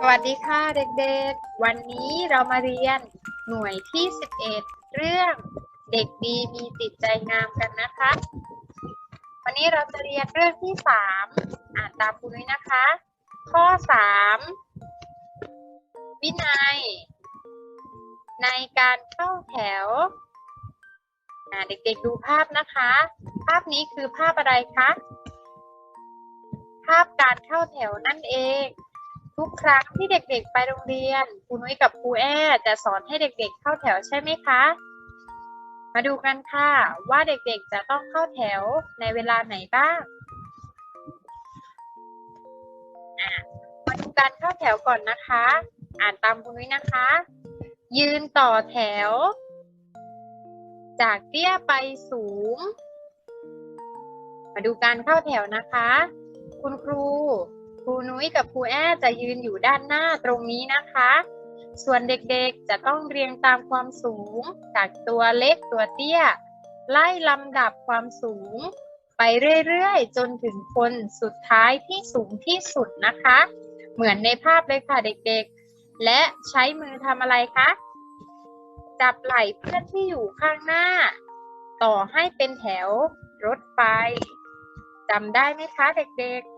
สวัสดีค่ะเด็กๆ วันนี้เรามาเรียนหน่วยที่ 11 เรื่องเด็กดีมีจิตใจงามกันนะคะ วันนี้เราจะเรียนเรื่องที่ 3 อ่านตามคุณด้ยนะคะ ข้อ 3 วินัย ในการเข้าแถวเด็กๆดูภาพนะคะ ภาพนี้คือภาพอะไรคะ ภาพการเข้าแถวนั่นเอง ทุกครั้งที่เด็กๆไปโรงเรียนครูนุ้ยกับครูแอจะสอนให้เด็กๆเข้าแถวใช่ไหมคะ มาดูกันค่ะว่าเด็กๆจะต้องเข้าแถวในเวลาไหนบ้างมาดูการเข้าแถวก่อนนะคะ อ่านตามครูนุ้ยนะคะ ยืนต่อแถว จากเตี้ยไปสูง มาดูการเข้าแถวนะคะ คุณครู ครูนุ้ยกับครูแอจะยืนอยู่ด้านหน้าตรงนี้นะคะ ส่วนเด็กๆจะต้องเรียงตามความสูง จากตัวเล็กตัวเตี้ย ไล่ลำดับความสูง ไปเรื่อยๆ จนถึงคนสุดท้ายที่สูงที่สุดนะคะ เหมือนในภาพเลยค่ะเด็กๆ และใช้มือทำอะไรคะ จับไหล่เพื่อนที่อยู่ข้างหน้า ต่อให้เป็นแถวรถไฟจำได้ไหมคะเด็กๆ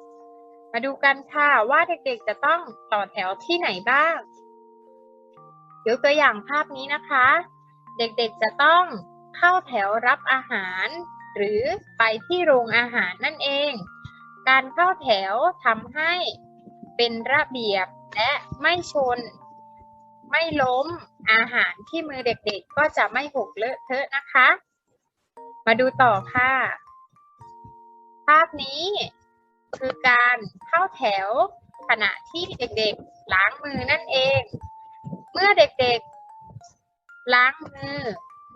มาดูกันค่ะว่าเด็กๆจะต้องต่อแถวที่ไหนบ้างยกตัวอย่างภาพนี้นะคะ เด็กๆจะต้องเข้าแถวรับอาหาร หรือไปที่โรงอาหารนั่นเอง การเข้าแถวทำให้เป็นระเบียบและไม่ชน ไม่ล้มอาหารที่มือเด็กๆ ก็จะไม่หกเลอะเทอะนะคะ มาดูต่อค่ะ ภาพนี้ คือการเข้าแถวขณะที่เด็กๆล้างมือนั่นเอง เมื่อเด็กๆล้างมือ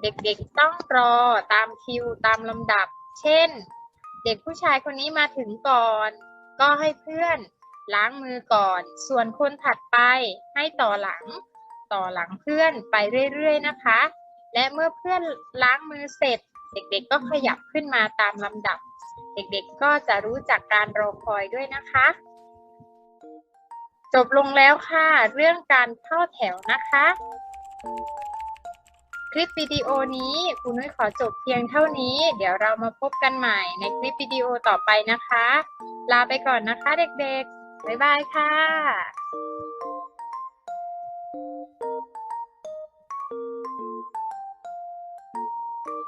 เด็กๆต้องรอตามคิวตามลำดับ เช่น เด็กผู้ชายคนนี้มาถึงก่อน ก็ให้เพื่อนล้างมือก่อน ส่วนคนถัดไปให้ต่อหลัง ต่อหลังเพื่อนไปเรื่อยๆนะคะ และเมื่อเพื่อนล้างมือเสร็จ เด็กๆก็ขยับขึ้นมาตามลำดับ เด็กๆก็จะรู้จักการรอคอยด้วยนะคะ จบลงแล้วค่ะ เรื่องการเข้าแถวนะคะ คลิปวิดีโอนี้คุณนุ้ยขอจบเพียงเท่านี้ เดี๋ยวเรามาพบกันใหม่ในคลิปวิดีโอต่อไปนะคะ ลาไปก่อนนะคะเด็กๆ บ๊ายบายค่ะ